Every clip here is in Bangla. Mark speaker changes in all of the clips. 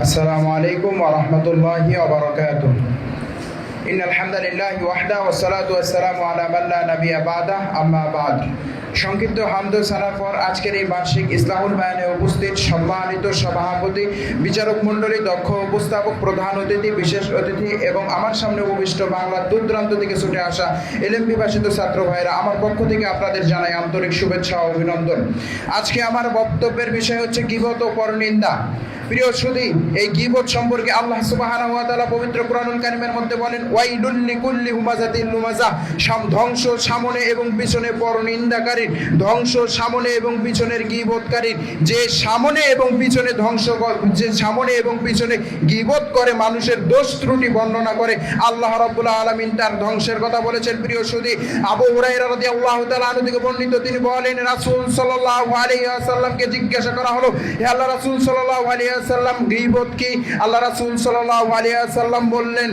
Speaker 1: السلام عليكم ورحمة الله وبركاته إن الحمد لله وحده والصلاة والسلام على من لا نبي بعده أما بعد সংক্ষিপ্ত হামদ সানার পর আজকের এই বার্ষিক ইসলাহুল বায়ানে উপস্থিত সম্মানিত সভাপতি বিচারক মণ্ডলী দক্ষ উপস্থাপক প্রধান অতিথি বিশেষ অতিথি এবং আমার সামনে উপবিষ্ট বাংলার দূর দূরান্ত থেকে ছুটে আসা এলএম বিভাষিত ছাত্র ভাইরা আমার পক্ষ থেকে আপনাদের জানাই আন্তরিক শুভেচ্ছা ও অভিনন্দন আজকে আমার বক্তব্যের বিষয় হচ্ছে গিবত ও পরনিন্দা প্রিয় সুদী এই গিবত সম্পর্কে আল্লাহ তাআলা পবিত্র কোরআনুল কারীমের মধ্যে বলেন, ওয়াইলুল লিকুল্লি হুমাজাতিল লুমাজা সাম ধ্বংস সামনে এবং পিছনে পরনিন্দাকারী, ধ্বংস সামনে এবং পিছনের গিবতকারী যে সামনে এবং পিছনে ধ্বংস যে সামনে এবং পিছনে গিবত করে, মানুষের দোষ ত্রুটি বর্ণনা করে, আল্লাহ রাব্বুল আলামিন তার ধ্বংসের কথা বলেছেন। প্রিয় সুদী আবু হুরায়রা রাদিয়াল্লাহু তাআলা আনহু থেকে বর্ণিত, তিনি বলেন, রাসূল সাল্লাল্লাহু আলাইহি ওয়াসাল্লামকে জিজ্ঞাসা করা হলো, হে আল্লাহ রাসূল সাল্লাল্লাহু আলাইহি ওয়াসাল্লাম গীবত কি? আল্লাহ রাসূল সাল্লাল্লাহু আলাইহি ওয়াসাল্লাম বললেন,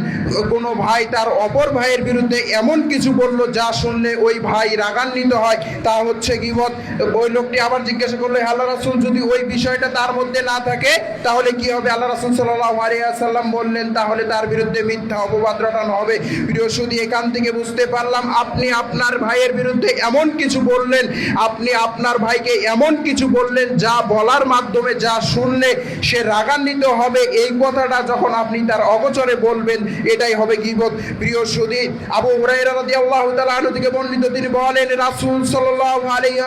Speaker 1: কোনো ভাই তার অপর ভাইয়ের বিরুদ্ধে এমন কিছু বলল যা শুনলে ওই ভাই রাগান্বিত হয়, তা হচ্ছে গীবত। ওই লোকটি আবার জিজ্ঞাসা করল আল্লাহ রাসূল, যদি ওই বিষয়টা তার মধ্যে না থাকে, তাহলে কি হবে? আল্লাহ রাসূল সাল্লাল্লাহু আলাইহি ওয়াসাল্লাম বললেন, তাহলে তার বিরুদ্ধে মিথ্যা অপবাদ রটানো হবে। প্রিয় শুধু এখান থেকে বুঝতে পারলাম, আপনি আপনার ভাইয়ের বিরুদ্ধে এমন কিছু বললেন, আপনি আপনার ভাইকে এমন কিছু বললেন যা বলার মাধ্যমে যা শুনলে সে রাগান্বিত হবে এই কথাটা যখন আপনি তার অগচরে বলবেন, এটাই হবে গীবত। প্রিয় সুদী, আবু হুরায়রা রাদিয়াল্লাহু তাআলা আনহু থেকে বর্ণিত তিনি বলেন, রাসূল সাল্লাল্লাহু আলাইহি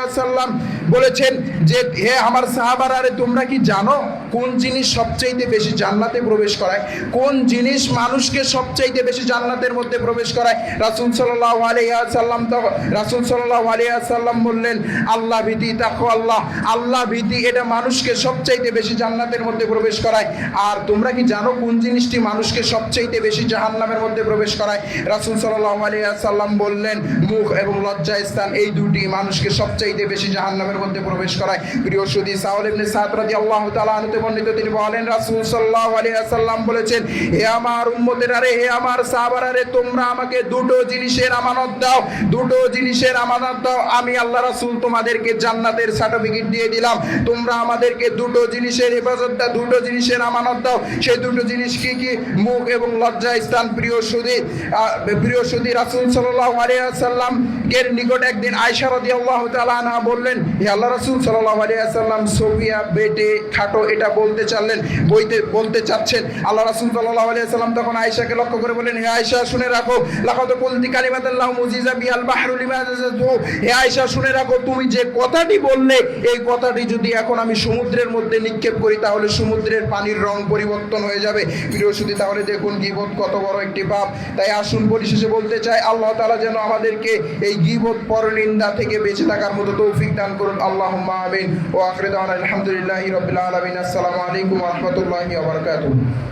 Speaker 1: বলেছেন যে, হে আমার সাহাবারা, আরে তোমরা কি জানো কোন জিনিস সবচাইতে বেশি জান্নাতে প্রবেশ করায়? কোন জিনিস মানুষকে সবচাইতে বেশি জান্নাতের মধ্যে প্রবেশ করায়? রাসূল সাল্লাল্লাহু আলাইহি ওয়াসাল্লাম তো, রাসূল সাল্লাল্লাহু আলাইহি ওয়াসাল্লাম বললেন, আল্লাহ ভীতি তাকওয়া আল্লাহ আল্লাহ ভীতি, এটা মানুষকে সবচাইতে বেশি জান্নাতের মধ্যে প্রবেশ করায়। আর তোমরা কি জানো কোন জিনিসটি মানুষকে সবচাইতে বেশি জাহান্নামের মধ্যে প্রবেশ করায়? রাসূল সাল্লাল্লাহু আলাইহি ওয়াসাল্লাম বললেন, মুখ এবং লজ্জা স্থান এই দুটি মানুষকে সবচাইতে বেশি জাহান্নামের মধ্যে প্রবেশ করায়। প্রিয় সুদী সাউল ইবনে সাদ রাদিয়াল্লাহু তাআলা আনহু বর্ণিত, তিনি বলেন, রাসূল সাল্লাল্লাহু আলাইহি ওয়াসাল্লাম বলেছেন, হে আমার উম্মতের আরে, হে আমার সাহাবারা রে, তোমরা আমাকে দুটো জিনিসের আমানত দাও, দুটো জিনিসের আমানত দাও। আমি আল্লাহ রাসূল তোমাদেরকে জান্নাতের সার্টিফিকেট দিয়ে দিলাম। তোমরা আমাদেরকে দুটো জিনিসের হেফাজত দাও, দুটো জিনিসের আমানত দাও। সেই দুটো জিনিস কি কি? মুখ এবং লজ্জা স্থান, প্রিয় সুদী প্রিয় সুদী রাসূল সাল্লাল্লাহু আলাইহি ওয়াসাল্লাম এর নিকট একদিন আয়েশা রাদিয়াল্লাহু তাআলা আনহা বললেন আল্লাহ রাসূল সাল্লাল্লাহু আলাইহি ওয়াসাল্লাম সোফিয়া, বেটে, খাটো এটা বলতে চাচ্ছেন বইতে বলতে চাচ্ছেন। আল্লাহ রাসূল সাল্লাল্লাহু আলাইহি ওয়াসাল্লাম তখন আয়েশাকে লক্ষ্য করে বলেন হে আয়েশা, শুনে রাখো, লাকাদ কুলতি কালিমাতাল্লাহু মুজিজা বিহাল বাহরু লিমাযাতু হে আয়েশা, শুনে রাখো, তুমি যে কথাটি বললে, এই কথাটি যদি এখন আমি সমুদ্রের মধ্যে নিক্ষেপ করি, তাহলে সমুদ্রের পানির রং পরিবর্তন হয়ে যাবে। প্রিয় শুধু তাহলে দেখুন গিবত কত বড় একটি পাপ। তাই আসুন পরিশেষে বলতে চাই, আল্লাহ তাআলা যেন আমাদেরকে এই গিবত পরনিন্দা থেকে বেঁচে থাকার মতো তৌফিক দান করুন। আল্লাহুম্মা আমিন। ও আখিরু আলহামদুলিল্লাহ রাব্বিল আলামিন। আসসালামু আলাইকুম রহমতুল্লাহ বারাকাতুহু।